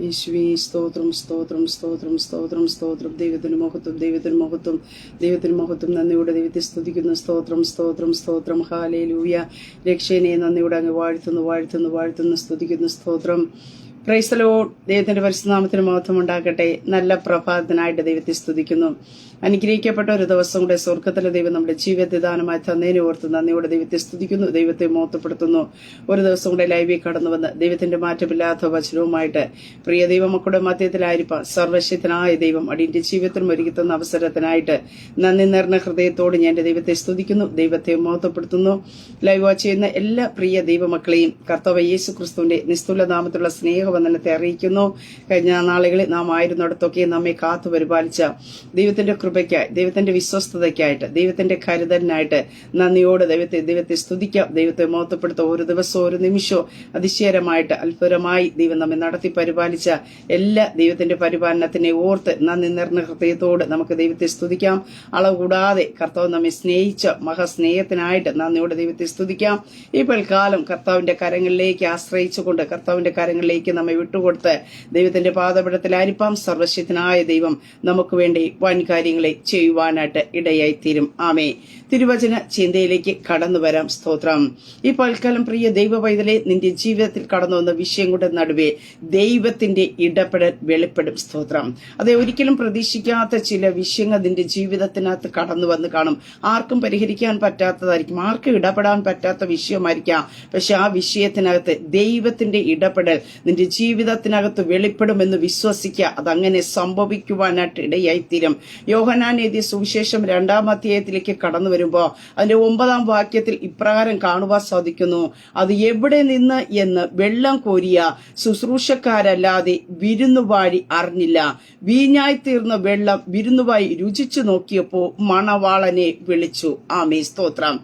യേശുവേ സ്തോത്രം സ്തോത്രം സ്തോത്രം സ്തോത്രം സ്തോത്രം. ദൈവത്തിന് മഹത്വം ദൈവത്തിന് മഹത്വം ദൈവത്തിന് മഹത്വം. നന്ദിയുടെ ദൈവത്തെ സ്തുതിക്കുന്നു. സ്തോത്രം സ്തോത്രം സ്തോത്രം. ഹാലേ ലൂയ രക്ഷേനെ നന്ദിയുടെ അങ്ങ് വാഴ്ത്തുന്നു വാഴ്ത്തുന്നു വാഴ്ത്തുന്നു സ്തുതിക്കുന്നു സ്തോത്രം. ക്രൈസ്തലോ ദൈവത്തിന്റെ പരിശുനാമത്തിന് മഹത്വം ഉണ്ടാക്കട്ടെ നല്ല പ്രഭാതത്തിനായിട്ട് ദൈവത്തെ സ്തുതിക്കുന്നു. അനുഗ്രഹിക്കപ്പെട്ട ഒരു ദിവസം കൂടെ സ്വർഗത്തിലെ ദൈവം നമ്മുടെ ജീവിതത്തെ ദാനമായി തന്നേനെ ഓർത്ത് നന്ദിയോടെ ദൈവത്തെ സ്തുതിക്കുന്നു ദൈവത്തെ മോത്തപ്പെടുത്തുന്നു ഒരു ദിവസം കൂടെ ലൈവിൽ കടന്നു വന്ന് ദൈവത്തിന്റെ മാറ്റമില്ലാത്ത വചനവുമായിട്ട് പ്രിയ ദൈവമക്കളുടെ മധ്യത്തിലായിരിക്കാം സർവശക്തനായ ദൈവം അടിയന്റെ ജീവിതത്തിലും ഒരുക്കി അവസരത്തിനായിട്ട് നന്ദി നിറഞ്ഞ ഹൃദയത്തോട് ഞാൻ എന്റെ ദൈവത്തെ സ്തുതിക്കുന്നു ദൈവത്തെ മോത്തപ്പെടുത്തുന്നു ലൈവ് വാച്ച് ചെയ്യുന്ന എല്ലാ പ്രിയ ദൈവമക്കളെയും കർത്തവ യേശു ക്രിസ്തുവിന്റെ നിസ്തുല നാമത്തിലുള്ള സ്നേഹവന്ദനത്തെ അറിയിക്കുന്നു. കഴിഞ്ഞ നാളുകളിൽ നാം ആയിരുന്നിടത്തൊക്കെ നമ്മെ കാത്തു പരിപാലിച്ച ദൈവത്തിന്റെ കൃപയ്ക്കായി ദൈവത്തിന്റെ വിശ്വസ്തതയ്ക്കായിട്ട് ദൈവത്തിന്റെ കരുതലിനായിട്ട് നന്ദിയോട് ദൈവത്തെ ദൈവത്തെ സ്തുതിക്കാം ദൈവത്തെ മോത്തപ്പെടുത്ത ഓരോ ദിവസവും ഒരു നിമിഷവും അതിശയരമായിട്ട് അത്ഭുതമായി ദൈവം നമ്മെ നടത്തി പരിപാലിച്ച എല്ലാ ദൈവത്തിന്റെ പരിപാലനത്തിനെ ഓർത്ത് നന്ദി നിറഞ്ഞ ഹൃദയത്തോട് നമുക്ക് ദൈവത്തെ സ്തുതിക്കാം. അളവ് കൂടാതെ കർത്താവ് നമ്മെ സ്നേഹിച്ച മഹാസ്നേഹത്തിനായിട്ട് നന്ദിയോട് ദൈവത്തെ സ്തുതിക്കാം. ഇപ്പോൾ കാലം കർത്താവിന്റെ കരങ്ങളിലേക്ക് ആശ്രയിച്ചുകൊണ്ട് കർത്താവിന്റെ കരങ്ങളിലേക്ക് നമ്മെ വിട്ടുകൊടുത്ത് ദൈവത്തിന്റെ പാതപിടത്തിൽ അരിപ്പാം സർവശ്യത്തിനായ ദൈവം നമുക്ക് വേണ്ടി വൻ കാര്യങ്ങളെ ചെയ്യുവാനായിട്ട് ഇടയായി തീരും ആമേ തിരുവചന ചിന്തയിലേക്ക് കടന്നു വരാം സ്തോത്രം. ഈ പൽക്കാലം പ്രിയ ദൈവ പൈതലെ നിന്റെ ജീവിതത്തിൽ കടന്നു വന്ന വിഷയം കൊണ്ട് നടുവേ ദൈവത്തിന്റെ ഇടപെടൽ വെളിപ്പെടും സ്തോത്രം. അതെ ഒരിക്കലും പ്രതീക്ഷിക്കാത്ത ചില വിഷയങ്ങൾ നിന്റെ ജീവിതത്തിനകത്ത് കടന്നു വന്ന് കാണും. ആർക്കും പരിഹരിക്കാൻ പറ്റാത്തതായിരിക്കും. ആർക്കും ഇടപെടാൻ പറ്റാത്ത വിഷയമായിരിക്കാം. പക്ഷെ ആ വിഷയത്തിനകത്ത് ദൈവത്തിന്റെ ഇടപെടൽ നിന്റെ ജീവിതത്തിനകത്ത് വെളിപ്പെടുമെന്ന് വിശ്വസിക്കുക അതങ്ങനെ സംഭവിക്കുവാനായിട്ട് ഇടയായിത്തീരും. യോഹനാൻ എഴുതിയ സുവിശേഷം രണ്ടാം അധ്യായത്തിലേക്ക് കടന്നു വരുമ്പോൾ അതിന്റെ ഒമ്പതാം വാക്യത്തിൽ ഇപ്രകാരം കാണുവാൻ സാധിക്കുന്നു. അത് എവിടെ നിന്ന് എന്ന് വെള്ളം കോരിയ ശുശ്രൂഷക്കാരല്ലാതെ വിരുന്നുവാഴി അറിഞ്ഞില്ല. വീഞ്ഞായി തീർന്ന വെള്ളം വിരുന്നുവായി രുചിച്ചു നോക്കിയപ്പോ മണവാളനെ വിളിച്ചു. ആമേ സ്തോത്രം.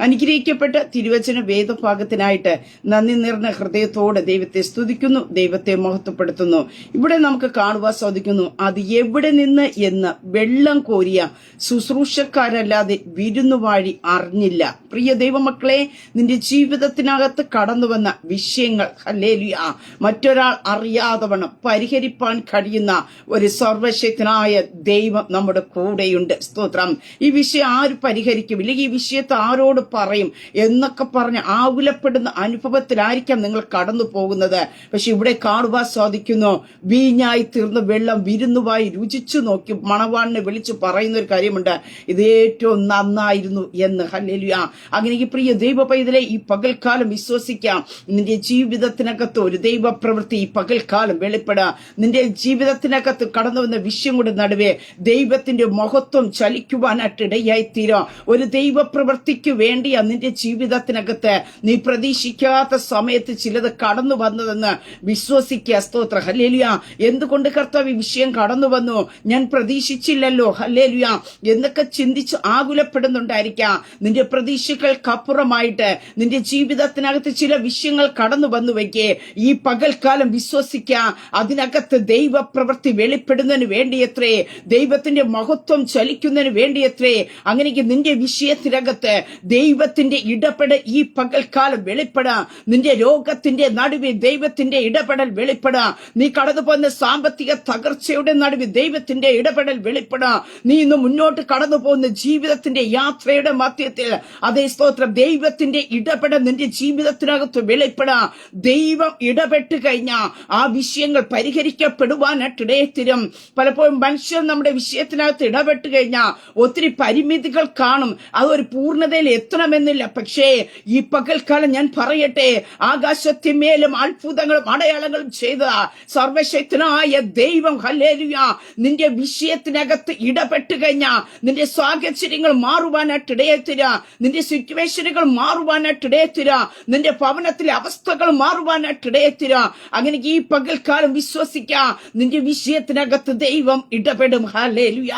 അനുഗ്രഹിക്കപ്പെട്ട തിരുവചന വേദഭാഗത്തിനായിട്ട് നന്ദി നിറഞ്ഞ ഹൃദയത്തോടെ ദൈവത്തെ സ്തുതിക്കുന്നു ദൈവത്തെ മഹത്വപ്പെടുത്തുന്നു. ഇവിടെ നമുക്ക് കാണുവാൻ സാധിക്കുന്നു അത് എവിടെ നിന്ന് എന്ന് വെള്ളം കോരിയ. ശുശ്രൂഷക്കാരല്ലാതെ വിരുന്നുവാഴി അറിഞ്ഞില്ല. പ്രിയ ദൈവമക്കളെ നിന്റെ ജീവിതത്തിനകത്ത് കടന്നു വന്ന വിഷയങ്ങൾ ഹല്ലേലുയ മറ്റൊരാൾ അറിയാതവണ്ണം പരിഹരിപ്പാൻ കഴിയുന്ന ഒരു സർവശക്തനായ ദൈവം നമ്മുടെ കൂടെയുണ്ട്. സ്തോത്രം. ഈ വിഷയം ആര് പരിഹരിക്കും? ഇല്ലെങ്കിൽ ഈ വിഷയത്തെ ആരോട് പറയും? എന്നൊക്കെ പറഞ്ഞ് ആകുലപ്പെടുന്ന അനുഭവത്തിലായിരിക്കാം നിങ്ങൾ കടന്നു പോകുന്നത്. പക്ഷെ ഇവിടെ കാണുവാൻ സാധിക്കുന്നു വീഞ്ഞായി തീർന്ന വെള്ളം വിരുന്നുവായി രുചിച്ചു നോക്കി മണവാളിനെ വിളിച്ചു പറയുന്ന ഒരു കാര്യമുണ്ട്. ഇത് ഏറ്റവും നന്നായിരുന്നു എന്ന്. ഹല്ലേലുയ. അങ്ങനെ ഈ പ്രിയ ദൈവ പൈതലെ ഈ പകൽക്കാലം വിശ്വസിക്കാം. നിന്റെ ജീവിതത്തിനകത്ത് ഒരു ദൈവ പ്രവൃത്തി ഈ പകൽക്കാലം വെളിപ്പെടാം. നിന്റെ ജീവിതത്തിനകത്ത് കടന്നു വന്ന വിഷയം കൊണ്ട് നടുവേ ദൈവത്തിന്റെ മഹത്വം ചലിക്കുവാനായിട്ട് ഇടയായി തീരാം ഒരു ദൈവ പ്രവൃത്തിക്ക് വേണ്ടിയാ നിന്റെ ജീവിതത്തിനകത്ത് നീ പ്രതീക്ഷിക്കാത്ത സമയത്ത് ചിലത് കടന്നു വന്നതെന്ന് വിശ്വസിക്കുക സ്തോത്ര. ഹല്ലേലുയ. എന്തുകൊണ്ട് കർത്താവ് ഈ വിഷയം കടന്നു വന്നു? ഞാൻ പ്രതീക്ഷിച്ചില്ലല്ലോ. ഹല്ലേലുയ. എന്നൊക്കെ ചിന്തിച്ച് ആകുലപ്പെടുന്നുണ്ടായിരിക്കാം. നിന്റെ പ്രതീക്ഷകൾക്കപ്പുറമായിട്ട് നിന്റെ ജീവിതത്തിനകത്ത് ചില വിഷയങ്ങൾ കടന്നു വന്നു വയ്ക്കേ. ഈ പകൽക്കാലം വിശ്വസിക്കാം. അതിനകത്ത് ദൈവ പ്രവൃത്തി വെളിപ്പെടുന്നതിന് വേണ്ടിയത്രേ. ദൈവത്തിന്റെ മഹത്വം ചലിക്കുന്നതിന് വേണ്ടിയത്രേ. അങ്ങനെ നിന്റെ വിഷയത്തിനകത്ത് ദൈവത്തിന്റെ ഇടപെടൽ ഈ പകൽക്കാലം വെളിപ്പെടാം. നിന്റെ രോഗത്തിന്റെ നടുവിൽ ദൈവത്തിന്റെ ഇടപെടൽ വെളിപ്പെടാം. നീ കടന്നു പോകുന്ന സാമ്പത്തിക തകർച്ചയുടെ നടുവിൽ ദൈവത്തിന്റെ ഇടപെടൽ വെളിപ്പെടാം. നീ ഇന്ന് മുന്നോട്ട് കടന്നു പോകുന്ന ജീവിതത്തിന്റെ യാത്രയുടെ മധ്യത്തിൽ അതേ സ്തോത്രം ദൈവത്തിന്റെ ഇടപെടൽ നിന്റെ ജീവിതത്തിനകത്ത് വെളിപ്പെടാ. ദൈവം ഇടപെട്ട് കഴിഞ്ഞാൽ ആ വിഷയങ്ങൾ പരിഹരിക്കപ്പെടുവാനായിട്ട് ഇടയത്തിരും പലപ്പോഴും മനുഷ്യർ നമ്മുടെ വിഷയത്തിനകത്ത് ഇടപെട്ട് കഴിഞ്ഞാൽ ഒത്തിരി പരിമിതികൾ കാണും. അതൊരു പൂർണതയിൽ എത്തണമെന്നില്ല. പക്ഷേ ഈ പകൽക്കാലം ഞാൻ പറയട്ടെ ആകാശത്തിന്മേലും അത്ഭുതങ്ങളും അടയാളങ്ങളും ചെയ്ത സർവശക്തനായ ദൈവം ഹല്ലേലുയ നിന്റെ വിഷയത്തിനകത്ത് ഇടപെട്ട് കഴിഞ്ഞാൽ നിന്റെ സാഹചര്യങ്ങൾ മാറുവാനായിട്ട് ഇടയെത്തുക. നിന്റെ സിറ്റുവേഷനുകൾ മാറുവാനായിട്ട് ഇടയെത്തുക. നിന്റെ ഭവനത്തിലെ അവസ്ഥകൾ മാറുവാനായിട്ട് ഇടയെത്തുക. അങ്ങനെ ഈ പകൽക്കാലം വിശ്വസിക്കാം. നിന്റെ വിഷയത്തിനകത്ത് ദൈവം ഇടപെടും. ഹല്ലേലുയ.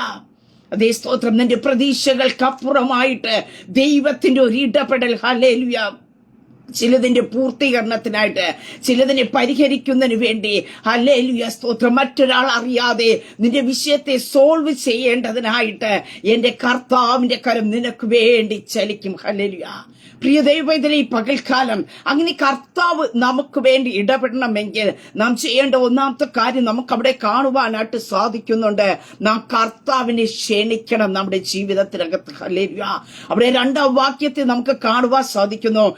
അതേ സ്തോത്രം. നിന്റെ പ്രതീക്ഷകൾക്കപ്പുറമായിട്ട് ദൈവത്തിന്റെ ഒരു ഇടപെടൽ. ഹല്ലേലുയ. ചിലതിന്റെ പൂർത്തീകരണത്തിനായിട്ട് ചിലതിനെ പരിഹരിക്കുന്നതിന് വേണ്ടി ഹല്ലേലൂയ സ്തോത്രം. മറ്റൊരാൾ അറിയാതെ നിന്റെ വിഷയത്തെ സോൾവ് ചെയ്യേണ്ടതിനായിട്ട് എന്റെ കർത്താവിന്റെ കരം നിനക്ക് വേണ്ടി ചലിക്കും. ഹലലുയ പ്രിയ ദൈവത്തിലെ ഈ പകൽക്കാലം അങ്ങനെ കർത്താവ് നമുക്ക് വേണ്ടി ഇടപെടണമെങ്കിൽ നാം ചെയ്യേണ്ട ഒന്നാമത്തെ കാര്യം നമുക്ക് അവിടെ കാണുവാനായിട്ട് സാധിക്കുന്നുണ്ട്. നാം കർത്താവിനെ ക്ഷണിക്കണം നമ്മുടെ ജീവിതത്തിനകത്ത്. ഹല്ലേലൂയ. അവിടെ രണ്ടാം വാക്യത്തെ നമുക്ക് കാണുവാൻ സാധിക്കുന്നു.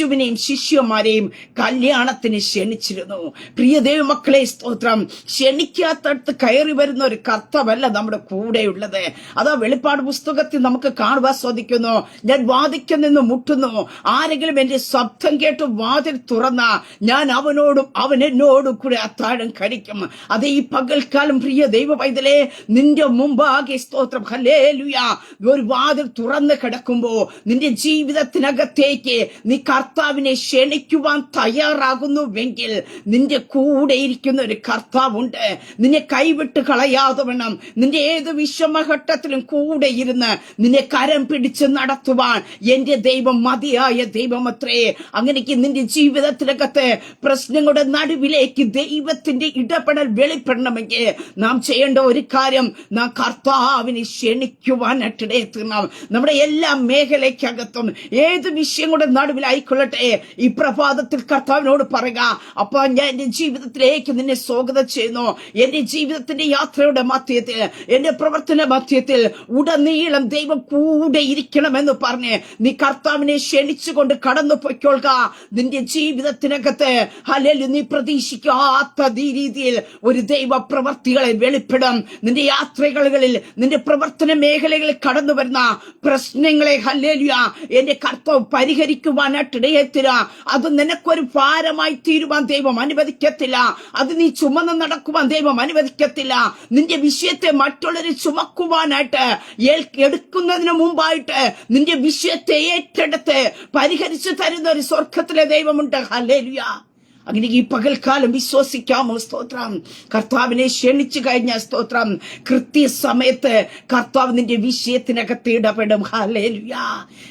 യേശുവിനെയും ശിഷ്യന്മാരെയും കല്യാണത്തിന് ക്ഷണിച്ചിരുന്നു. പ്രിയ ദൈവമക്കളെ സ്തോത്രം. ക്ഷണിക്കാത്തടുത്ത് കയറി വരുന്ന ഒരു കർത്തവല്ല നമ്മുടെ കൂടെയുള്ളത്. അതാ വെളിപ്പാട് പുസ്തകത്തിൽ നമുക്ക് കാണുവാൻ സാധിക്കുന്നു. ഞാൻ വാദിക്കൽ നിന്ന് മുട്ടുന്നു. ആരെങ്കിലും എന്റെ ശബ്ദം കേട്ട് വാതിൽ തുറന്ന ഞാൻ അവനോടും അവൻ എന്നോടും കൂടെ അത്താഴം കഴിക്കും. അത് ഈ പകൽക്കാലം പ്രിയ ദൈവ പൈതലെ നിന്റെ മുമ്പാകെ സ്തോത്രം. ഹല്ലേലൂയ. ഒരു വാതിൽ തുറന്ന് കിടക്കുമ്പോ നിന്റെ ജീവിതത്തിനകത്തേക്ക് നീ കർത്താവിനെ ക്ഷണിക്കുവാൻ തയ്യാറാകുന്നുവെങ്കിൽ നിന്റെ കൂടെ ഇരിക്കുന്ന ഒരു കർത്താവുണ്ട്. നിന്നെ കൈവിട്ട് കളയാതെ വേണം നിന്റെ ഏത് വിഷമഘട്ടത്തിലും കൂടെ ഇരുന്ന് നിന്നെ കരം പിടിച്ച് നടത്തുവാൻ എന്റെ ദൈവം മതിയായ ദൈവമത്രേ. അങ്ങനെക്ക് നിന്റെ ജീവിതത്തിനകത്ത് പ്രശ്നങ്ങളുടെ നടുവിലേക്ക് ദൈവത്തിന്റെ ഇടപെടൽ വെളിപ്പെടണമെങ്കിൽ നാം ചെയ്യേണ്ട ഒരു കാര്യം നാം കർത്താവിനെ ക്ഷണിക്കുവാനായിട്ടിടയെ തീർണം നമ്മുടെ എല്ലാ മേഖലയ്ക്കകത്തും ഏത് വിഷയങ്ങളുടെ നടുവിലായിക്കൊള്ളട്ടെ ഈ പ്രഭാതത്തിൽ കർത്താവിനോട് പറയുക അപ്പൊ ഞാൻ എന്റെ ജീവിതത്തിലേക്ക് നിന്നെ സ്വാഗതം ചെയ്യുന്നു. എന്റെ ജീവിതത്തിന്റെ യാത്രയുടെ മധ്യത്തിൽ എന്റെ പ്രവർത്തന മധ്യത്തിൽ ഉടനീളം ദൈവം കൂടെ ഇരിക്കണമെന്ന് പറഞ്ഞ് നീ കർത്താവിനെ ക്ഷണിച്ചുകൊണ്ട് കടന്നു പൊയ്ക്കൊള്ളുക നിന്റെ ജീവിതത്തിനകത്ത് അല്ലെങ്കിൽ നീ പ്രതീക്ഷിക്കാത്ത രീതിയിൽ ഒരു ദൈവ പ്രവർത്തികളെ വെളിപ്പെടും. നിന്റെ യാത്രകളിൽ നിന്റെ പ്രവർത്തന മേഖലകളിൽ കടന്നു വരുന്ന പ്രശ്നങ്ങളെ ഹല്ലേലുയ എന്റെ കർത്താവ് പരിഹരിക്കുവാനായിട്ട് ഇടയെത്തില്ല അത് നിനക്കൊരു ഭാരമായി തീരുവാൻ ദൈവം അനുവദിക്കത്തില്ല. അത് നീ ചുമന്ന് നടക്കുവാൻ ദൈവം അനുവദിക്കത്തില്ല. നിന്റെ വിഷയത്തെ മറ്റുള്ളവരെ ചുമക്കുവാനായിട്ട് എടുക്കുന്നതിന് മുമ്പായിട്ട് നിന്റെ വിഷയത്തെ ഏറ്റെടുത്ത് പരിഹരിച്ചു തരുന്ന ഒരു സ്വർഗത്തിലെ ദൈവമുണ്ട്. ഹല്ലേലുയ. അങ്ങനെ ഈ പകൽക്കാലം വിശ്വസിക്കാമോ? സ്തോത്രം. കർത്താവിനെ ക്ഷണിച്ചു കഴിഞ്ഞ സ്തോത്രം. കൃത്യസമയത്ത് കർത്താവ് നിന്റെ വിഷയത്തിനകത്ത് ഇടപെടും. ഹാലേലുയ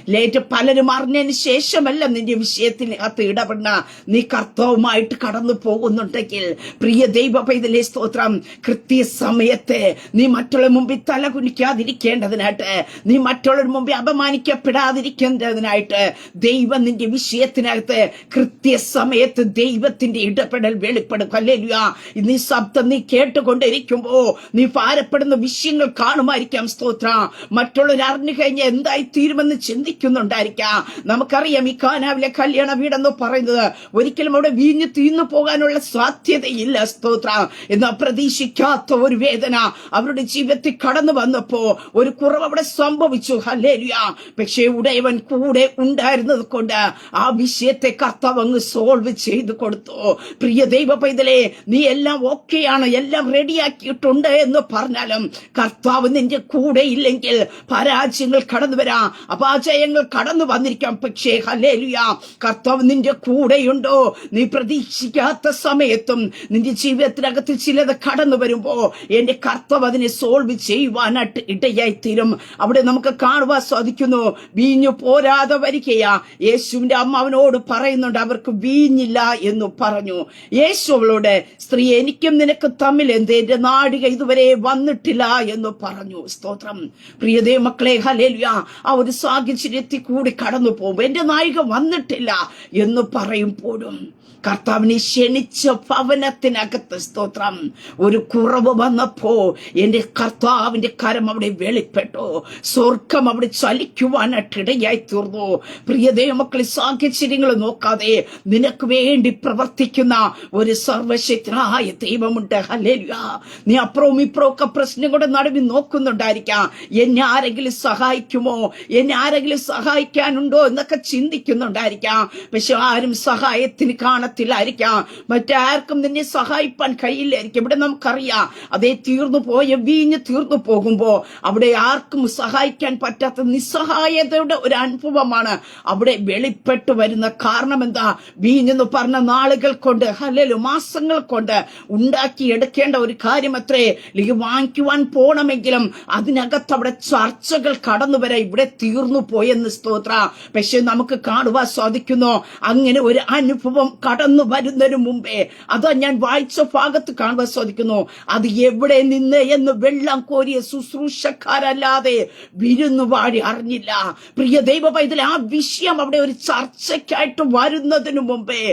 ലേറ്റ് പലരും അറിഞ്ഞതിന് ശേഷമല്ല നിന്റെ വിഷയത്തിനകത്ത് ഇടപെടുന്ന. നീ കർത്താവുമായിട്ട് കടന്നു പോകുന്നുണ്ടെങ്കിൽ പ്രിയ ദൈവ പൈതലേ സ്തോത്രം. കൃത്യസമയത്ത് നീ മറ്റുള്ള മുമ്പിൽ തല കുനിക്കാതിരിക്കേണ്ടതിനായിട്ട് നീ മറ്റുള്ളവർ മുമ്പിൽ അപമാനിക്കപ്പെടാതിരിക്കേണ്ടതിനായിട്ട് ദൈവം നിന്റെ വിഷയത്തിനകത്ത് കൃത്യസമയത്ത് ദൈവത്തിന്റെ ഇടപെടൽ വെളിപ്പെടും. അല്ലേലുയ നീ ശബ്ദം നീ കേട്ടുകൊണ്ടിരിക്കുമ്പോ നീ ഭാരപ്പെടുന്ന വിഷയങ്ങൾ കാണുമായിരിക്കാം. സ്തോത്ര. മറ്റുള്ളവർ അറിഞ്ഞു കഴിഞ്ഞാൽ എന്തായി തീരുമെന്ന് ചിന്തിക്കുന്നുണ്ടായിരിക്കാം. നമുക്കറിയാം ഈ കാനാവിലെ കല്യാണ വീടെന്ന് പറയുന്നത് ഒരിക്കലും അവിടെ വീഞ്ഞു തീർന്നു പോകാനുള്ള സാധ്യതയില്ല. സ്തോത്ര. എന്ന് പ്രതീക്ഷിക്കാത്ത ഒരു വേദന അവരുടെ ജീവിതത്തിൽ കടന്നു വന്നപ്പോ ഒരു കുറവ് അവിടെ സംഭവിച്ചു. ഹല്ലേലുയ. പക്ഷേ ഉടയവൻ കൂടെ ഉണ്ടായിരുന്നത് കൊണ്ട് ആ വിഷയത്തെ കർത്താവ് അങ്ങ് സോൾവ് ചെയ്തു കൊടുത്തു. പ്രിയ ദൈവ പൈതലേ നീ എല്ലാം ഓക്കെയാണ് എല്ലാം റെഡിയാക്കിയിട്ടുണ്ട് എന്ന് പറഞ്ഞാലും കർത്താവ് നിന്റെ കൂടെ ഇല്ലെങ്കിൽ പരാജയങ്ങൾ കടന്നു വരാം. അപാചയങ്ങൾ കടന്നു വന്നിരിക്കാം. പക്ഷേ ഹലേലുയ കർത്താവ് നിന്റെ കൂടെയുണ്ടോ? നീ പ്രതീക്ഷിക്കാത്ത സമയത്തും നിന്റെ ജീവിതത്തിനകത്ത് ചിലത് കടന്നു വരുമ്പോ എന്റെ കർത്താവ് അതിനെ സോൾവ് ചെയ്യുവാനായിട്ട് ഇടയായി തീരും അവിടെ നമുക്ക് കാണുവാൻ സാധിക്കുന്നു വീഞ്ഞു പോരാതെ വരികയാ. യേശുവിന്റെ അമ്മ അവനോട് പറയുന്നുണ്ട് അവർക്ക് വീഞ്ഞില്ല എന്ന്. പറഞ്ഞു. യേശു അവളോട് സ്ത്രീ എനിക്കും നിനക്ക് തമ്മിൽ എന്ത്? എന്റെ നാടിക ഇതുവരെ വന്നിട്ടില്ല എന്ന് പറഞ്ഞു. സ്തോത്രം. പ്രിയതേ മക്കളെ ഹലേലുയ ആ ഒരു സാഹചര്യത്തിൽ കൂടി കടന്നു പോകും എന്റെ നായിക വന്നിട്ടില്ല എന്ന് പറയുമ്പോഴും കർത്താവിനെ ക്ഷണിച്ച ഭവനത്തിനകത്ത് സ്തോത്രം. ഒരു കുറവ് വന്നപ്പോ എന്റെ കർത്താവിന്റെ കരം അവിടെ വെളിപ്പെട്ടു. സ്വർഗം അവിടെ ചലിക്കുവാനായിട്ട് ഇടയായി തീർന്നു. പ്രിയ ദൈവമക്കളെ സാഹചര്യങ്ങൾ നോക്കാതെ നിനക്ക് വേണ്ടി പ്രവർത്തിക്കുന്ന ഒരു സർവശക്തനായ ദൈവമുണ്ട്. ഹല്ലേലൂയ. നീ അപ്പുറവും ഇപ്പുറവും ഒക്കെ പ്രശ്നങ്ങളുടെ നടുവിൽ നോക്കുന്നുണ്ടായിരിക്കാം. എന്നെ ആരെങ്കിലും സഹായിക്കുമോ? എന്നെ ആരെങ്കിലും സഹായിക്കാനുണ്ടോ എന്നൊക്കെ ചിന്തിക്കുന്നുണ്ടായിരിക്കാം. പക്ഷെ ആരും സഹായത്തിന് കാണ കാണത്തില്ലായിരിക്കാം മറ്റാർക്കും നിന്നെ സഹായിപ്പാൻ കഴിയില്ലായിരിക്കും. ഇവിടെ നമുക്കറിയാം അതേ തീർന്നു പോയ വീഞ്ഞ് തീർന്നു പോകുമ്പോ അവിടെ ആർക്കും സഹായിക്കാൻ പറ്റാത്ത നിസ്സഹായതയുടെ ഒരു അനുഭവമാണ്. അവിടെ വെളിപ്പെട്ടു വരുന്ന കാരണം എന്താ? വീഞ്ഞെന്ന് പറഞ്ഞ നാളുകൾ കൊണ്ട് ഹലലു മാസങ്ങൾ കൊണ്ട് ഉണ്ടാക്കി എടുക്കേണ്ട ഒരു കാര്യം അത്രേ. അല്ലെങ്കിൽ വാങ്ങിക്കുവാൻ പോണമെങ്കിലും അതിനകത്ത് അവിടെ ചർച്ചകൾ കടന്നു വരാൻ ഇവിടെ തീർന്നു പോയെന്ന് സ്തോത്ര. പക്ഷെ നമുക്ക് കാണുവാൻ സാധിക്കുന്നു അങ്ങനെ ഒരു അനുഭവം കടന്നു വരുന്നതിന് മുമ്പേ അതാ ഞാൻ വായിച്ച ഭാഗത്ത് കാണുവാൻ സാധിക്കുന്നു. അത് എവിടെ നിന്ന് എന്ന് വെള്ളം കോരിയ ശുശ്രൂഷക്കാരല്ലാതെ വിരുന്നുപാടി അറിഞ്ഞില്ല. പ്രിയ ദൈവ പൈതൽ ആ വിഷയം അവിടെ ഒരു ചർച്ചയ്ക്കായിട്ട് വരുന്നതിന് മുമ്പേ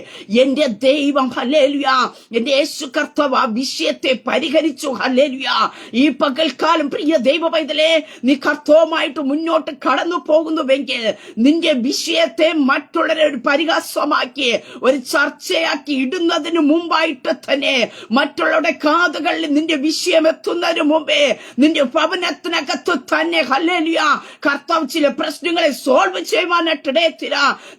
എന്റെ ദൈവം ഹലേലുയ എന്റെ യേശു കർത്താവ് ആ വിഷയത്തെ പരിഹരിച്ചു. ഹലേലുയ ഈ പകൽക്കാലം പ്രിയ ദൈവ പൈതലേ നീ കർത്തവുമായിട്ട് മുന്നോട്ട് കടന്നു പോകുന്നുവെങ്കിൽ നിന്റെ വിഷയത്തെ മറ്റുള്ളവരെ ഒരു പരിഹാസമാക്കി ഒരു ചർച്ചയാക്കി ഇടുന്നതിന് മുമ്പായിട്ട് തന്നെ മറ്റുള്ളവരുടെ കാതുകളിൽ നിന്റെ വിഷയം എത്തുന്നതിന് മുമ്പേ നിന്റെ ഭവനത്തിനകത്ത് തന്നെ ഹല്ലേലിയ കർത്താവ് ചില പ്രശ്നങ്ങളെ സോൾവ് ചെയ്യുവാനായിട്ട് ഇടയായി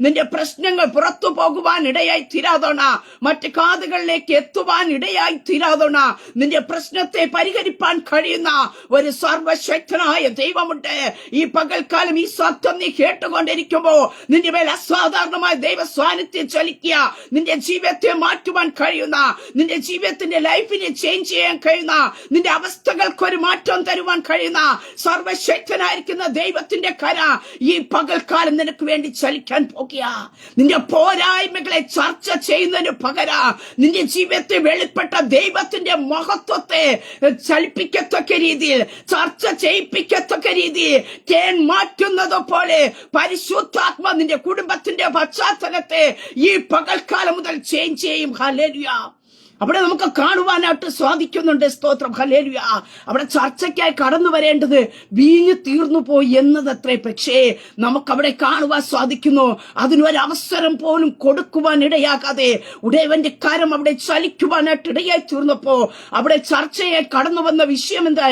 നിന്റെ പ്രശ്നങ്ങൾ പുറത്തു പോകുവാൻ ഇടയായി തീരാതോണ മറ്റ് കാതുകളിലേക്ക് എത്തുവാൻ ഇടയായി തീരാതോണ നിന്റെ പ്രശ്നത്തെ പരിഹരിപ്പാൻ കഴിയുന്ന ഒരു സർവശക്തനായ ദൈവമുണ്ട്. ഈ പകൽക്കാലം ഈ സത്യം നീ കേട്ടുകൊണ്ടിരിക്കുമ്പോ നിന്റെ മേൽ അസാധാരണമായ ദൈവ സാന്നിധ്യം ചലിക്കുക. നിന്റെ ജീവിതത്തെ മാറ്റുവാൻ കഴിയുന്ന നിന്റെ ജീവിതത്തിന്റെ ലൈഫിനെ ചേഞ്ച് ചെയ്യാൻ കഴിയുന്ന നിന്റെ അവസ്ഥകൾക്ക് ഒരു മാറ്റം തരുവാൻ കഴിയുന്ന സർവശക്തനായിരിക്കുന്ന ദൈവത്തിന്റെ കര ഈ പകൽക്കാലം നിനക്ക് വേണ്ടി ചലിക്കാൻ പോകുക. നിന്റെ പോരായ്മകളെ ചർച്ച ചെയ്യുന്നതിന് പകര നിന്റെ ജീവിതത്തെ വെളിപ്പെട്ട ദൈവത്തിന്റെ മഹത്വത്തെ ചലിപ്പിക്കത്തക്ക രീതിയിൽ ചർച്ച ചെയ്യിപ്പിക്കത്തക്ക രീതിയിൽ തേൻ മാറ്റുന്നത് പോലെ പരിശുദ്ധാത്മ നിന്റെ കുടുംബത്തിന്റെ പശ്ചാത്തലത്തെ ഈ പകൽക്കാലം മുതൽ ചേഞ്ച് ചെയ്യും. ഹലേലുയ അവിടെ നമുക്ക് കാണുവാനായിട്ട് സാധിക്കുന്നുണ്ട്. സ്തോത്രം. ഹലേലുയ അവിടെ ചർച്ചയ്ക്കായി കടന്നു വരേണ്ടത് വീഞ്ഞു തീർന്നു പോയി എന്നതത്രേ. പക്ഷേ നമുക്കവിടെ കാണുവാൻ സാധിക്കുന്നു. അതിനൊരവസരം പോലും കൊടുക്കുവാൻ ഇടയാകാതെ ഉടയവന്റെ കാരം അവിടെ ചലിക്കുവാനായിട്ട് ഇടയായി തീർന്നപ്പോ അവിടെ ചർച്ചയായി കടന്നു വന്ന വിഷയം എന്താ?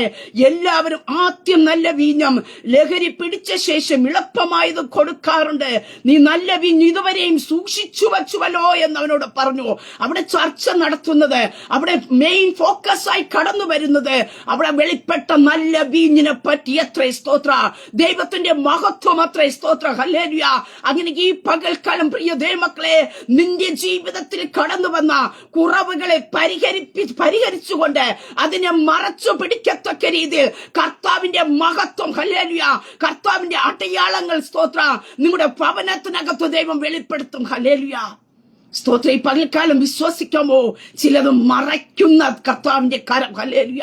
എല്ലാവരും ആദ്യം നല്ല വീഞ്ഞം ലഹരി പിടിച്ച ശേഷം എളുപ്പമായത് കൊടുക്കാറുണ്ട്. നീ നല്ല വീഞ്ഞ് ഇതുവരെയും സൂക്ഷിച്ചു വച്ചുവല്ലോ എന്ന് അവനോട് പറഞ്ഞു. അവിടെ ചർച്ച നടത്തുന്നത് അവിടെ മെയിൻ ഫോക്കസ് ആയി കടന്നു വരുന്നത്. അവിടെ വെളിപ്പെട്ട നല്ല വീഞ്ഞിനെ പറ്റി എത്ര സ്തോത്ര. ദൈവത്തിന്റെ മഹത്വം അത്ര സ്തോത്ര. ഹല്ലേലൂയ അങ്ങനെ ഈ പകൽക്കാലം പ്രിയ ദൈവമക്കളെ നിന്റെ ജീവിതത്തിൽ കടന്നു വന്ന കുറവുകളെ പരിഹരിപ്പി പരിഹരിച്ചുകൊണ്ട് അതിനെ മറച്ചു പിടിക്കത്തക്ക രീതിയിൽ കർത്താവിന്റെ മഹത്വം ഹല്ലേലൂയ കർത്താവിന്റെ അടയാളങ്ങൾ സ്തോത്ര. നിങ്ങളുടെ ഭവനത്തിനകത്ത് ദൈവം വെളിപ്പെടുത്തും. ഹല്ലേലൂയ സ്തോത്ര. ഈ പകൽക്കാലം വിശ്വസിക്കാമോ? ചിലത് മറയ്ക്കുന്ന കർത്താവിന്റെ കരം. ഹലേലുയ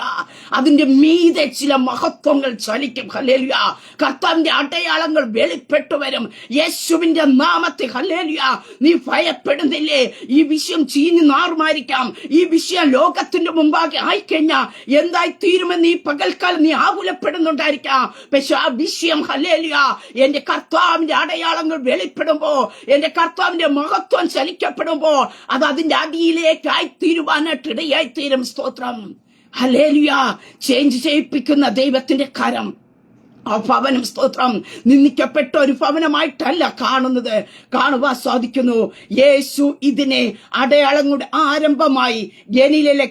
അതിന്റെ മീതെ ചില മഹത്വങ്ങൾ ചലിക്കും. ഹലേലുയ കർത്താവിന്റെ അടയാളങ്ങൾ വെളിപ്പെട്ടു വരും. യേശുവിന്റെ നാമത്തെ ഹലേലുയ നീ ഭയപ്പെടുന്നില്ലേ? ഈ വിഷയം ചീഞ്ഞു നാറുമായിരിക്കാം. ഈ വിഷയം ലോകത്തിന്റെ മുമ്പാകെ ആയിക്കഴിഞ്ഞാ എന്തായി തീരുമെന്ന് ഈ പകൽക്കാലം നീ ആകുലപ്പെടുന്നുണ്ടായിരിക്കാം. പക്ഷെ ആ വിഷയം ഹലേലുയ എന്റെ കർത്താവിന്റെ അടയാളങ്ങൾ വെളിപ്പെടുമ്പോ എന്റെ കർത്താവിന്റെ മഹത്വം ചലിക്കപ്പെടുമ്പോ അത് അതിന്റെ അടിയിലേക്കായി തീരുവാനായിട്ടിടയായി തീരും സ്തോത്രം. ഹലേലുയ ചേഞ്ച് ചെയ്യിപ്പിക്കുന്ന ദൈവത്തിന്റെ കരം. ആ ഭവനം സ്തോത്രം. നിന്ദിക്കപ്പെട്ട ഒരു ഭവനമായിട്ടല്ല കാണുന്നത്. കാണുവാൻ സാധിക്കുന്നു. യേശു ഇതിനെ അടയാളങ്ങളുടെ ആരംഭമായി ഗനിലെ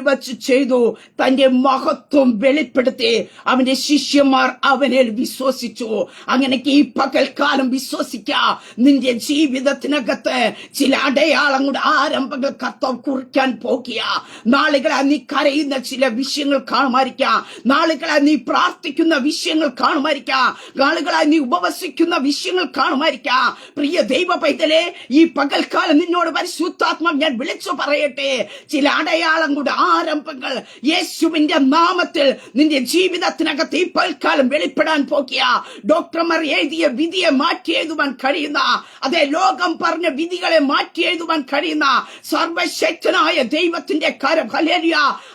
വച്ച് ചെയ്തു. തന്റെ മഹത്വം വെളിപ്പെടുത്തി. അവന്റെ ശിഷ്യന്മാർ അവനിൽ വിശ്വസിച്ചു. അങ്ങനെയൊക്കെ ഈ പകൽക്കാലം വിശ്വസിക്ക. നിന്റെ ജീവിതത്തിനകത്ത് ചില അടയാളങ്ങളുടെ ആരംഭങ്ങൾ കർത്താവ് കുറിക്കാൻ പോകിയ. നാളുകളെ നീ കരയുന്ന ചില വിഷയങ്ങൾ കാണുമായിരിക്കാം. നാളുകളെ നീ പ്രാർത്ഥിക്കുന്ന വിഷയങ്ങൾ കാണുമായിരിക്കാം. ആളുകളായി നീ ഉപവസിക്കുന്ന വിഷയങ്ങൾ കാണുമായിരിക്കാം. പ്രിയ ദൈവ പൈതലെ ഈ പകൽക്കാലം നിന്നോട് പരിശുദ്ധാത്മം ഞാൻ വിളിച്ചു പറയട്ടെ. ചില അടയാളം കൂടെ ആരംഭങ്ങൾ. യേശുവിന്റെ നാമത്തിൽ നിന്റെ ജീവിതത്തിനകത്ത് ഈ പകൽക്കാലം വെളിപ്പെടാൻ പോക്കിയ ഡോക്ടർമാർ എഴുതിയ വിധിയെ മാറ്റി എഴുതുവാൻ കഴിയുന്ന അതേ ലോകം പറഞ്ഞ വിധികളെ മാറ്റി എഴുതുവാൻ കഴിയുന്ന സർവശക്തനായ ദൈവത്തിന്റെ കരം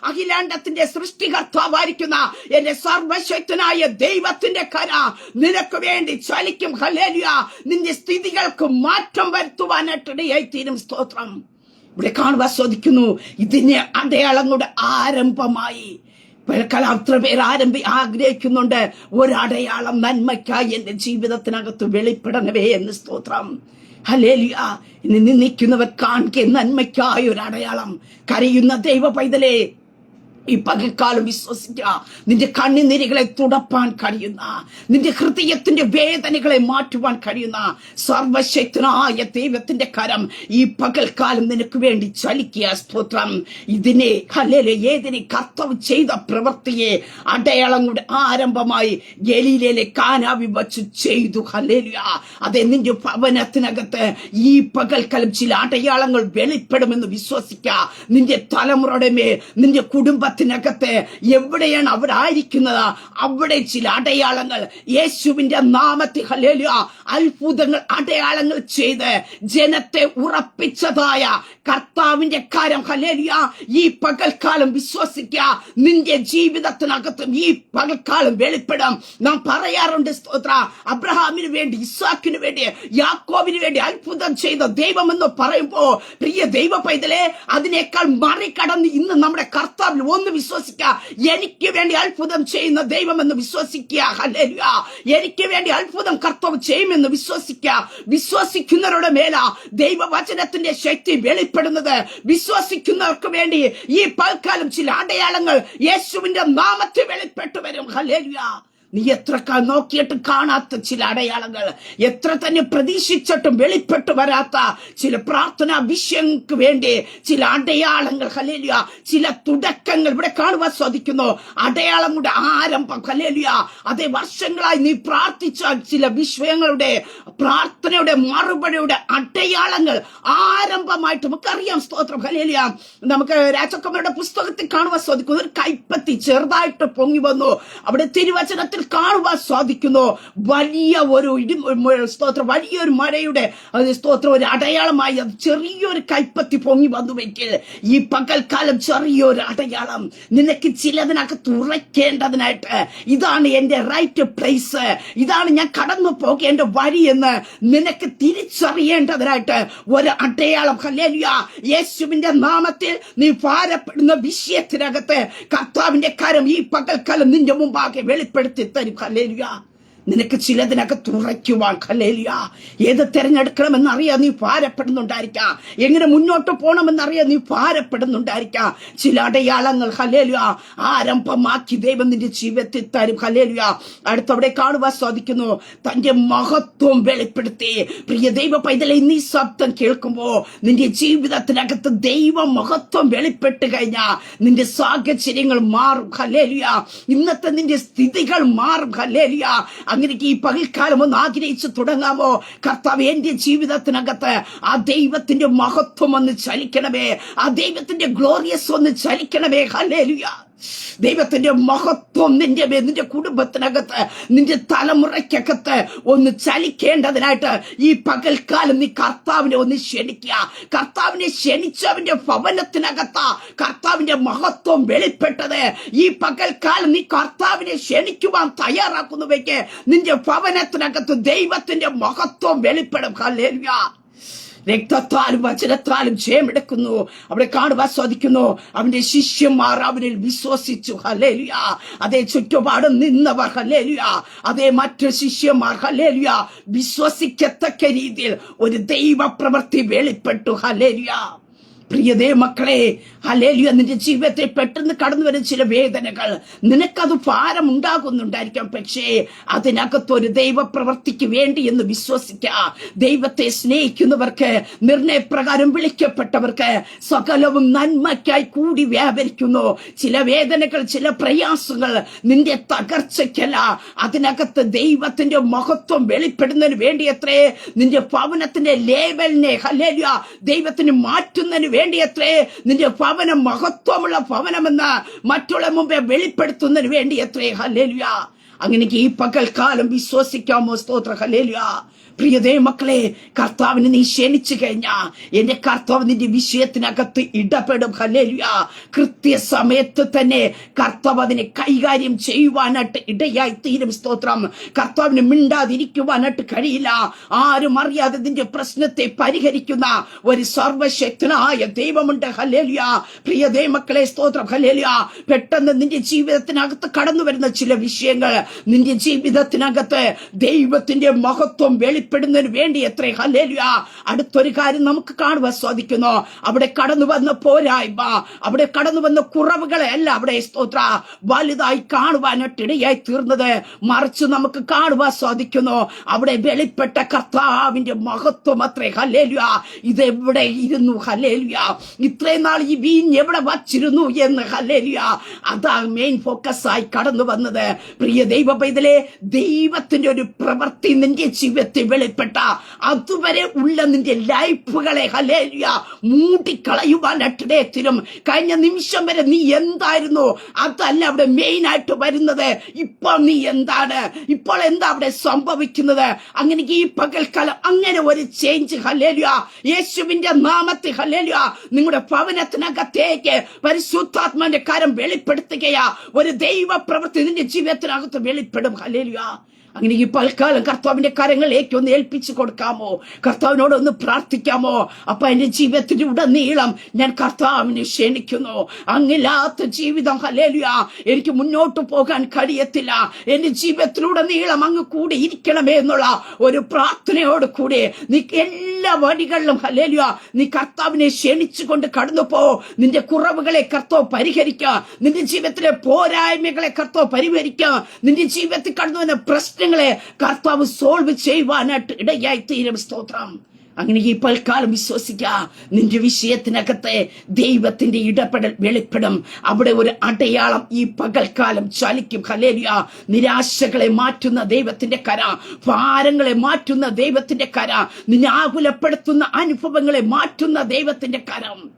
അഖിലാണ്ടത്തിന്റെ സൃഷ്ടികർത്താവായിരിക്കുന്ന എന്റെ സർവശക്തനായ ദൈവത്തിന്റെ കര നിനക്ക് വേണ്ടി ചലിക്കും. ഹലേലിയ നിന്റെ സ്ഥിതികൾക്ക് മാറ്റം വരുത്തുവാനായിട്ടിടയായി തീരും സ്തോത്രം. ഇവിടെ കാണുവാൻ ചോദിക്കുന്നു ഇതിനെ അടയാളങ്ങളുടെ ആരംഭമായി. അത്ര പേർ ആരംഭി ആഗ്രഹിക്കുന്നുണ്ട്. ഒരടയാളം നന്മയ്ക്കായി എന്റെ ജീവിതത്തിനകത്ത് വെളിപ്പെടണവേ എന്ന് സ്തോത്രം. ഹലേലിയ ഇന്ന് നിന്നിക്കുന്നവർ കാണിക്കെ നന്മയ്ക്കായ ഒരു അടയാളം കരയുന്ന ദൈവ പൈതലേ ഈ പകൽക്കാലം വിശ്വസിക്കുക നിന്റെ കണ്ണുനീരുകളെ തുടപ്പാൻ കഴിയുന്ന. നിന്റെ ഹൃദയത്തിന്റെ വേദനകളെ മാറ്റുവാൻ കഴിയുന്ന. സർവശക്തനായ ദൈവത്തിന്റെ കരം ഈ പകൽക്കാലം നിനക്ക് വേണ്ടി ചലിക്കുക സ്തോത്രം. ഇതിനെ ഹല്ലേലൂയ ഏതിനെ കർത്തവ് ചെയ്ത പ്രവൃത്തിയെ അടയാളങ്ങളുടെ ആരംഭമായി ഗലീലയിലെ കാനാവി വച്ച് ചെയ്തു ഹലേലിയ അതെ നിന്റെ ഭവനത്തിനകത്ത് ഈ പകൽക്കാലം ചില അടയാളങ്ങൾ വെളിപ്പെടുമെന്ന് വിശ്വസിക്കുക നിന്റെ തലമുറയുടെ മേൽ നിന്റെ കുടുംബത്തിനകത്ത് എവിടെയാണ് അവരായിരിക്കുന്നത്? അവിടെ ചില അടയാളങ്ങൾ. യേശുവിന്റെ നാമത്തിൽ അത്ഭുതങ്ങൾ അടയാളങ്ങൾ ചെയ്ത് ജനത്തെ ഉറപ്പിച്ചതായ കർത്താവിന്റെ കാര്യം. ഹലേലിയ ഈ പകൽക്കാലം വിശ്വസിക്കുക. നിന്റെ ജീവിതത്തിനകത്തും ഈ പകൽക്കാലം വെളിപ്പെടും. നാം പറയാറുണ്ട് സ്തോത്ര അബ്രഹാമിന് വേണ്ടി ഇസ്വാക്കിന് വേണ്ടി യാക്കോവിന് വേണ്ടി അത്ഭുതം ചെയ്ത ദൈവം എന്ന് പറയുമ്പോ പ്രിയ ദൈവ പൈതലെ അതിനേക്കാൾ മറികടന്ന് ഇന്ന് നമ്മുടെ കർത്താവിൽ ഒന്ന് വിശ്വസിക്കുക എനിക്ക് വേണ്ടി അത്ഭുതം ചെയ്യുന്ന ദൈവമെന്ന് വിശ്വസിക്കുക ഹല്ലേലൂയ. എനിക്ക് വേണ്ടി അത്ഭുതം കർത്തവ് ചെയ്യുമെന്ന് വിശ്വസിക്ക. വിശ്വസിക്കുന്നവരുടെ മേല ദൈവവചനത്തിന്റെ ശക്തി വെളിപ്പെടുന്നത്. വിശ്വസിക്കുന്നവർക്ക് വേണ്ടി ഈ പൽക്കാലം ചില അടയാളങ്ങൾ യേശുവിന്റെ നാമത്തിൽ വെളിപ്പെട്ടു വരും. ഹല്ലേലൂയ. നീ എത്ര നോക്കിയിട്ട് കാണാത്ത ചില അടയാളങ്ങൾ? എത്ര തന്നെ പ്രതീക്ഷിച്ചിട്ടും വെളിപ്പെട്ടു വരാത്ത ചില പ്രാർത്ഥനാ വിഷയങ്ങൾക്ക് വേണ്ടി ചില അടയാളങ്ങൾ ഹലേലിയ ചില തുടക്കങ്ങൾ ഇവിടെ കാണുവാൻ സാധിക്കുന്നു. അടയാളങ്ങളുടെ ആരംഭം ഹലേലിയ അതേ വർഷങ്ങളായി നീ പ്രാർത്ഥിച്ച ചില വിഷയങ്ങളുടെ പ്രാർത്ഥനയുടെ മറുപടിയുടെ അടയാളങ്ങൾ ആരംഭമായിട്ട് നമുക്കറിയാം. സ്തോത്രം ഹലേലിയ നമുക്ക് രാജകുമാരുടെ പുസ്തകത്തിൽ കാണുവാൻ സാധിക്കുന്നു. ഒരു കൈപ്പത്തി ചെറുതായിട്ട് പൊങ്ങി വന്നു. അവിടെ തിരുവചനത്തിൽ കാണുവാൻ സാധിക്കുന്നു. വലിയ ഒരു ഇടി സ്തോത്രം. വലിയൊരു മഴയുടെ സ്തോത്രം ഒരു അടയാളമായി അത് ചെറിയൊരു കൈപ്പത്തി പൊങ്ങി വന്നുവെങ്കിൽ ഈ പകൽക്കാലം ചെറിയൊരു അടയാളം. നിനക്ക് ചിലതിനകത്ത് ഉറയ്ക്കേണ്ടതിനായിട്ട് ഇതാണ് എന്റെ റൈറ്റ് പ്ലേസ് ഇതാണ് ഞാൻ കടന്നു പോകേണ്ട വഴി എന്ന് നിനക്ക് തിരിച്ചറിയേണ്ടതിനായിട്ട് ഒരു അടയാളം. ഹല്ലേലൂയ യേശുവിന്റെ നാമത്തിൽ നീ ഭാരപ്പെടുന്ന വിഷയത്തിനകത്ത് കർത്താവിന്റെ കാര്യം ഈ പകൽക്കാലം നിന്റെ മുമ്പാകെ വെളിപ്പെടുത്തി തരും ഹല്ലേലൂയ നിനക്ക് ചിലതിനൊക്കെ തുറയ്ക്കുവാൻ കലേലിയ ഏത് തിരഞ്ഞെടുക്കണമെന്ന് അറിയാൻ നീ ഭാരപ്പെടുന്നുണ്ടായിരിക്കാം. എങ്ങനെ മുന്നോട്ട് പോകണമെന്ന് അറിയാ നീ ഭാരപ്പെടുന്നുണ്ടായിരിക്കാം. ചില അടയാളങ്ങൾ ഹല്ലേലൂയ ആരംഭമാക്കി ദൈവം നിന്റെ ജീവിതത്തിൽ തരും ഹല്ലേലൂയ അടുത്തവിടെ കാണുവാൻ സാധിക്കുന്നു. തന്റെ മഹത്വം വെളിപ്പെടുത്തി. പ്രിയ ദൈവ പൈതലെ നീ ശബ്ദം കേൾക്കുമ്പോ നിന്റെ ജീവിതത്തിനകത്ത് ദൈവ മഹത്വം വെളിപ്പെട്ട് കഴിഞ്ഞാൽ നിന്റെ സാഹചര്യങ്ങൾ മാറും ഹല്ലേലൂയ ഇന്നത്തെ നിന്റെ സ്ഥിതികൾ മാറും ഹല്ലേലൂയ അങ്ങനെ ഈ പകൽക്കാലം ഒന്ന് ആഗ്രഹിച്ച് തുടങ്ങാമോ? കർത്താവ് എന്റെ ജീവിതത്തിനകത്ത് ആ ദൈവത്തിന്റെ മഹത്വം ഒന്ന് ചലിക്കണമേ. ആ ദൈവത്തിന്റെ ഗ്ലോറിയസ് ഒന്ന് ചലിക്കണമേ. ഹല്ലേലൂയ ദൈവത്തിന്റെ മഹത്വം നിന്റെ നിന്റെ കുടുംബത്തിനകത്ത് നിന്റെ തലമുറയ്ക്കകത്ത് ഒന്ന് ചലിക്കേണ്ടതിനായിട്ട് ഈ പകൽക്കാലം നീ കർത്താവിനെ ഒന്ന് ക്ഷണിക്കുക. കർത്താവിനെ ക്ഷണിച്ചവന്റെ ഭവനത്തിനകത്ത കർത്താവിന്റെ മഹത്വം വെളിപ്പെട്ടത്. ഈ പകൽക്കാലം നീ കർത്താവിനെ ക്ഷണിക്കുവാൻ തയ്യാറാക്കുന്നവയ്ക്ക് നിന്റെ ഭവനത്തിനകത്ത് ദൈവത്തിന്റെ മഹത്വം വെളിപ്പെടും. ഹല്ലേലൂയ. രക്തത്താലും വചനത്താലും ജയമെടുക്കുന്നു അവിടെ കാണുവാൻ സാധിക്കുന്നു അവന്റെ ശിഷ്യന്മാർ അവനിൽ വിശ്വസിച്ചു. ഹലേലിയ അതേ ചുറ്റുപാടും നിന്നവർ ഹലേലിയ അതേ മറ്റു ശിഷ്യന്മാർ ഹലേലിയ വിശ്വസിക്കത്തക്ക രീതിയിൽ ഒരു ദൈവ പ്രവൃത്തി വെളിപ്പെട്ടു. ഹലേലിയ പ്രിയതേ മക്കളെ അലേലിയ നിന്റെ ജീവിതത്തിൽ പെട്ടെന്ന് കടന്നു വരുന്ന ചില വേദനകൾ. നിനക്കത് ഭാരം ഉണ്ടാകുന്നുണ്ടായിരിക്കാം പക്ഷേ അതിനകത്ത് ഒരു ദൈവപ്രവർത്തിക്ക് വേണ്ടി എന്ന് വിശ്വസിക്കുക ദൈവത്തെ സ്നേഹിക്കുന്നവർക്ക് നിർണയപ്രകാരം വിളിക്കപ്പെട്ടവർക്ക് സകലവും നന്മയ്ക്കായി കൂടി വ്യാപരിക്കുന്നു. ചില വേദനകൾ ചില പ്രയാസങ്ങൾ നിന്റെ തകർച്ചയ്ക്കല്ല. അതിനകത്ത് ദൈവത്തിന്റെ മഹത്വം വെളിപ്പെടുന്നതിന് വേണ്ടി എത്രേ നിന്റെ ഭവനത്തിന്റെ ലേവലിനെ ഹലേലിയ ദൈവത്തിന് മാറ്റുന്നതിന് വേണ്ടി എത്രേ നിന്റെ ഭവനം മഹത്വമുള്ള ഭവനമെന്ന് മറ്റുള്ള മുമ്പേ വെളിപ്പെടുത്തുന്നതിന് വേണ്ടി എത്രേ ഹല്ലേലൂയ. അങ്ങനെ ഈ പകൽക്കാലം വിശ്വസിക്കാമോ സ്തോത്ര. ഹല്ലേലൂയ. പ്രിയതേ മക്കളെ കർത്താവിനെ നീ ക്ഷണിച്ചു കഴിഞ്ഞാ. എന്റെ കർത്താവ് നിന്റെ വിഷയത്തിനകത്ത് ഇടപെടും. ഹല്ലേലൂയ. കൃത്യസമയത്ത് തന്നെ കർത്താവ് അതിനെ കൈകാര്യം ചെയ്യുവാനായിട്ട് ഇടയായി തീരും സ്തോത്രം. കർത്താവിന് മിണ്ടാതിരിക്കുവാനായിട്ട് കഴിയില്ല. ആരും അറിയാതെ നിന്റെ പ്രശ്നത്തെ പരിഹരിക്കുന്ന ഒരു സർവശക്തനായ ദൈവമുണ്ട്. ഹല്ലേലൂയ. പ്രിയതേ മക്കളെ സ്തോത്രം. ഹല്ലേലൂയ. പെട്ടെന്ന് നിന്റെ ജീവിതത്തിനകത്ത് കടന്നു വരുന്ന ചില വിഷയങ്ങൾ നിന്റെ ജീവിതത്തിനകത്ത് ദൈവത്തിന്റെ മഹത്വം വെളി വെളിപ്പെടുന്നതിന് വേണ്ടി എത്ര ഹലേലുയ അടുത്തൊരു കാര്യം നമുക്ക് കാണുവാൻ സാധിക്കുന്നു. അവിടെ കടന്നു വന്ന പോരായ്മ അവിടെ കടന്നു വന്ന കുറവുകളെ അല്ല അവിടെ സ്തോത്ര വലുതായി കാണുവാനായിട്ട് ഇടയായി തീർന്നത്. മറിച്ച് നമുക്ക് കാണുവാൻ സാധിക്കുന്നു. അവിടെ വെളിപ്പെട്ട കർത്താവിന്റെ മഹത്വം അത്രേ. ഹലേലുയ ഇതെവിടെ ഇരുന്നു? ഹലേലുയ ഇത്രയും നാൾ ഈ വീഞ്ഞ് എവിടെ വച്ചിരുന്നു എന്ന്? ഹലേലുയ അതാ മെയിൻ ഫോക്കസ് ആയി കടന്നു വന്നത്. പ്രിയ ദൈവ പൈതലെ ദൈവത്തിന്റെ ഒരു പ്രവൃത്തി നിന്റെ ജീവിതത്തിൽ വെളിപ്പെട്ട അതുവരെ ഉള്ള നിന്റെ ലൈഫുകളെ ഹലേലിയ മൂട്ടിക്കളയുവാൻ മൂടിക്കളയുവാനായിട്ടിടയത്തിലും കഴിഞ്ഞ നിമിഷം വരെ നീ എന്തായിരുന്നു? അതല്ല അവിടെ മെയിൻ ആയിട്ട് വരുന്നത്. ഇപ്പോൾ നീ എന്താണ്? ഇപ്പോൾ എന്താ അവിടെ സംഭവിക്കുന്നത്? അങ്ങനെ ഈ പകൽക്കാലം അങ്ങനെ ഒരു ചേഞ്ച് ഹലേലിയ യേശുവിന്റെ നാമത്തിൽ ഹലേലിയ നിങ്ങളുടെ ഭവനത്തിനകത്തേക്ക് പരിശുദ്ധാത്മാന്റെ കാര്യം വെളിപ്പെടുത്തുകയാ. ഒരു ദൈവ പ്രവൃത്തി നിന്റെ ജീവിതത്തിനകത്ത് വെളിപ്പെടും ഹല്ലേലുയ. അങ്ങനെ ഈ പൽക്കാലം കർത്താവിന്റെ കരങ്ങളിലേക്ക് ഒന്ന് ഏൽപ്പിച്ചു കൊടുക്കാമോ? കർത്താവിനോട് ഒന്ന് പ്രാർത്ഥിക്കാമോ? അപ്പൊ എന്റെ ജീവിതത്തിന്റെ ഉടനീളം ഞാൻ കർത്താവിനെ ക്ഷണിക്കുന്നു. അങ്ങില്ലാത്ത ജീവിതം ഹലേലുയ എനിക്ക് മുന്നോട്ട് പോകാൻ കഴിയത്തില്ല. എന്റെ ജീവിതത്തിലുടനീളം അങ്ങ് കൂടി ഇരിക്കണമേ എന്നുള്ള ഒരു പ്രാർത്ഥനയോട് കൂടി നീ എല്ലാ വഴികളിലും ഹലേലുയ നീ കർത്താവിനെ ക്ഷണിച്ചുകൊണ്ട് കടന്നു പോ. നിന്റെ കുറവുകളെ കർത്താവ് പരിഹരിക്കുക നിന്റെ ജീവിതത്തിലെ പോരായ്മകളെ കർത്താവ് പരിഹരിക്കുക നിന്റെ ജീവിതത്തിൽ കടന്നു വന്ന പ്രശ്നങ്ങളെ കർത്താവ് സോൾവ് ചെയ്യുവാനായിട്ട് ഇടയായി തീരും സ്തോത്രം. അങ്ങനെ ഈ പൽക്കാലം വിശ്വസിക്ക. നിന്റെ വിഷയത്തിനകത്തെ ദൈവത്തിന്റെ ഇടപെടൽ വെളിപ്പെടും. അവിടെ ഒരു അടയാളം ഈ പകൽക്കാലം ചലിക്കും. ഹലേലിയ നിരാശകളെ മാറ്റുന്ന ദൈവത്തിന്റെ കര. ഭാരങ്ങളെ മാറ്റുന്ന ദൈവത്തിന്റെ കര. നിന്നെ ആകുലപ്പെടുത്തുന്ന അനുഭവങ്ങളെ മാറ്റുന്ന ദൈവത്തിന്റെ കരം.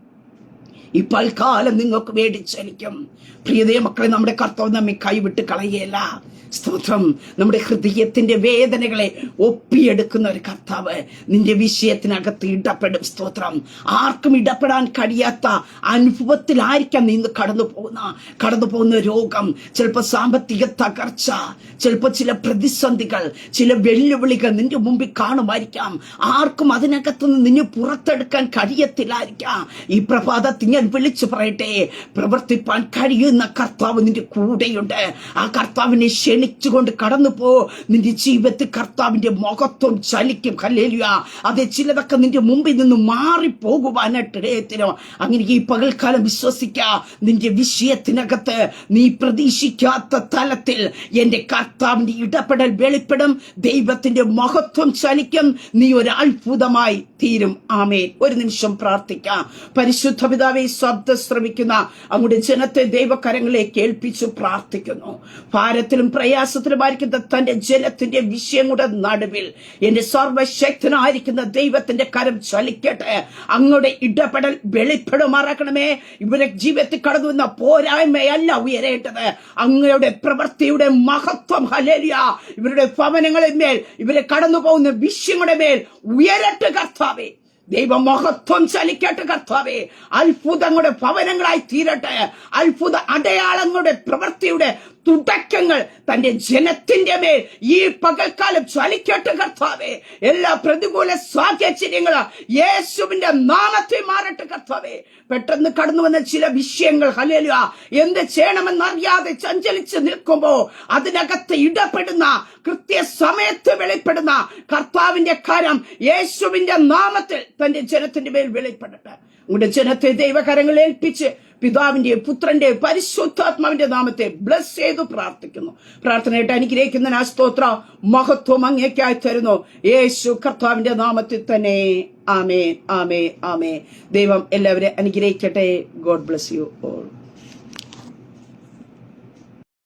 ഈ പൽക്കാലം നിങ്ങൾക്ക് വേണ്ടി ചലിക്കും. പ്രിയതേ മക്കളെ നമ്മുടെ കർത്താവ് നമ്മെ കൈവിട്ട് കളയല്ല സ്തോത്രം. നമ്മുടെ ഹൃദയത്തിന്റെ വേദനകളെ ഒപ്പിയെടുക്കുന്ന ഒരു കർത്താവ് നിന്റെ വിഷയത്തിനകത്ത് ഇടപെടും സ്തോത്രം. ആർക്കും ഇടപെടാൻ കഴിയാത്ത അനുഭവത്തിലായിരിക്കാം നീ കടന്നു പോകുന്ന കടന്നു പോകുന്ന രോഗം. ചിലപ്പോൾ സാമ്പത്തിക തകർച്ച ചിലപ്പോൾ ചില പ്രതിസന്ധികൾ ചില വെല്ലുവിളികൾ നിന്റെ മുമ്പിൽ കാണുമായിരിക്കാം. ആർക്കും അതിനകത്തുനിന്ന് നിന്നെ പുറത്തെടുക്കാൻ കഴിയത്തില്ലായിരിക്കാം. ഈ പ്രഭാതത്തിൽ ഞാൻ വിളിച്ചു പറയട്ടെ. പ്രവർത്തിപ്പാൻ കഴിയുന്ന കർത്താവ് നിന്റെ കൂടെയുണ്ട്. ആ കർത്താവിനെ ക്ഷണിച്ചുകൊണ്ട് കടന്നു പോ നിന്റെ ജീവിതത്തിൽ കർത്താവിന്റെ മഹത്വം ചലിക്കും. ഹല്ലേലൂയ. അതെ ചിലതൊക്കെ നിന്റെ മുമ്പിൽ നിന്ന് മാറി മാറിപ്പോകുവാനായിട്ട് ഇടയത്തിനോ അങ്ങനെ ഈ പകൽക്കാലം വിശ്വസിക്ക. നിന്റെ വിഷയത്തിനകത്ത് നീ പ്രതീക്ഷിക്കാത്ത തലത്തിൽ എന്റെ കർത്താവിന്റെ ഇടപെടൽ വെളിപ്പെടും. ദൈവത്തിന്റെ മഹത്വം ചലിക്കും. നീ ഒരു അത്ഭുതമായി തീരും. ആമേൻ. ഒരു നിമിഷം പ്രാർത്ഥിക്കാം. പരിശുദ്ധ പിതാവെ ശബ്ദം ശ്രമിക്കുന്ന അങ്ങയുടെ ജനത്തെ ദൈവകരങ്ങളെ കേൾപ്പിച്ചു പ്രാർത്ഥിക്കുന്നു. ഭാരത്തിലും പ്രയാസത്തിലുമായിരിക്കുന്ന തന്റെ ജലത്തിന്റെ വിഷയങ്ങളുടെ നടുവിൽ എന്റെ സർവശക്തനായിരിക്കുന്ന ദൈവത്തിന്റെ കരം ചലിക്കട്ടെ. അങ്ങയുടെ ഇടപെടൽ വെളിപ്പെടുമാറാക്കണമേ. ഇവരെ ജീവിതത്തിൽ കടന്നു വന്ന പോരായ്മയല്ല ഉയരേണ്ടത്. അങ്ങയുടെ പ്രവൃത്തിയുടെ മഹത്വം ഹലേലിയ ഇവരുടെ ഭവനങ്ങളെ മേൽ ഇവരെ കടന്നു പോകുന്ന വിഷയങ്ങളുടെ മേൽ ഉയരട്ടെ കർത്താവേ. ദൈവ മഹത്വം ചലിക്കട്ടെ കർത്താവേ. അത്ഭുതങ്ങളുടെ ഭവനങ്ങളായി തീരട്ടെ. അത്ഭുത അടയാളങ്ങളുടെ പ്രവൃത്തിയുടെ തുടക്കങ്ങൾ തന്റെ ജനത്തിന്റെ മേൽ ഈ പകൽക്കാലം ചലിക്കട്ടെ കർത്താവേ. എല്ലാ പ്രതികൂല സാഹചര്യങ്ങൾ യേശുവിന്റെ നാമത്തിൽ മാറട്ടെ കർത്താവേ. പെട്ടെന്ന് കടന്നു വന്ന ചില വിഷയങ്ങൾ ഹലേലുക എന്ത് ചെയ്യണമെന്ന് അറിയാതെ ചഞ്ചലിച്ച് നിൽക്കുമ്പോ അതിനകത്ത് ഇടപെടുന്ന കൃത്യ സമയത്ത് വെളിപ്പെടുന്ന കർത്താവിന്റെ കരം യേശുവിന്റെ നാമത്തിൽ തന്റെ ജനത്തിന്റെ മേൽ വെളിപ്പെടട്ടെ. ഉങ്ങളുടെ ജനത്തെ ദൈവകരങ്ങൾ ഏൽപ്പിച്ച് പിതാവിന്റെ പുത്രന്റെ പരിശുദ്ധാത്മാവിന്റെ നാമത്തെ ബ്ലസ് ചെയ്തു പ്രാർത്ഥിക്കുന്നു. പ്രാർത്ഥനയായിട്ട് അനുഗ്രഹിക്കുന്ന ആ സ്തോത്ര മഹത്വം അങ്ങേക്കായി തരുന്നു. യേശു കർത്താവിന്റെ നാമത്തിൽ തന്നെ. ആമേ ആമേ ആമേ ദൈവം എല്ലാവരെയും അനുഗ്രഹിക്കട്ടെ. God bless you all